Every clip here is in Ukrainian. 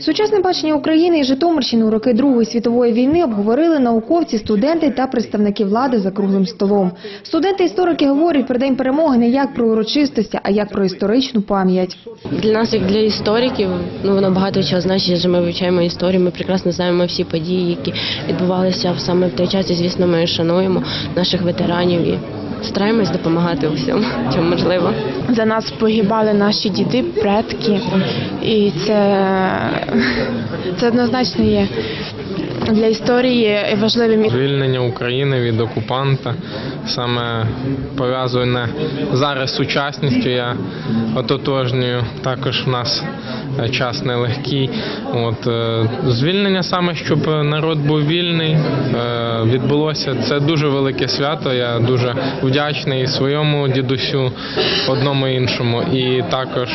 Сучасне бачення України і Житомирщини у роки Другої світової війни обговорили науковці, студенти та представники влади за круглим столом. Студенти-історики говорять про День перемоги не як про урочистості, а як про історичну пам'ять. Для нас, як для істориків, ну воно багато чого значить, адже ми вивчаємо історію. Ми прекрасно знаємо всі події, які відбувалися саме в той час. І звісно, ми шануємо наших ветеранів і стараємось допомагати усім, чим можливо. За нас погибали наші діди, предки, і це, це однозначно є для історії важливим. Звільнення України від окупанта саме пов'язане зараз сучасністю. Я ототожнюю. Також в нас е, час нелегкий. От е, звільнення саме, щоб народ був вільний, е, відбулося. Це дуже велике свято. Я дуже вдячний своєму дідусю, одному іншому, і також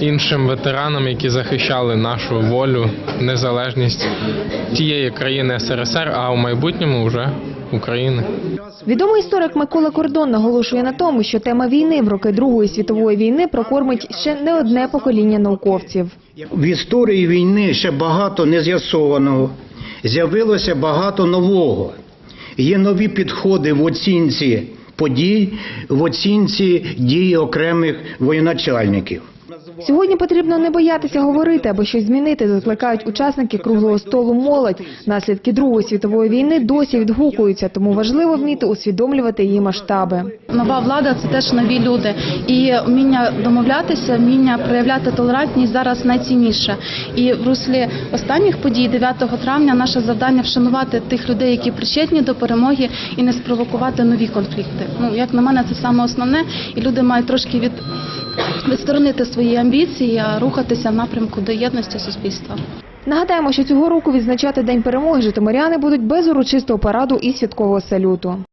іншим ветеранам, які захищали нашу волю, незалежність тієї країни СРСР, а в майбутньому вже України. Відомий історик Микола Кордон наголошує на тому, що тема війни в роки Другої світової війни прокормить ще не одне покоління науковців. В історії війни ще багато нез'ясованого. З'явилося багато нового. Є нові підходи в оцінці подій, в оцінці дій окремих воєначальників. Сьогодні потрібно не боятися говорити або щось змінити, закликають учасники круглого столу молодь. Наслідки Другої світової війни досі відгукуються, тому важливо вміти усвідомлювати її масштаби. Нова влада це теж нові люди, і вміння домовлятися, вміння проявляти толерантність зараз найцінніше. І в руслі останніх подій, 9 травня, наше завдання вшанувати тих людей, які причетні до перемоги, і не спровокувати нові конфлікти. Ну як на мене, це саме основне, і люди мають трошки від відсторонити свої амбіції, а рухатися в напрямку до єдності суспільства. Нагадаємо, що цього року відзначати День перемоги житомиряни будуть без урочистого параду і святкового салюту.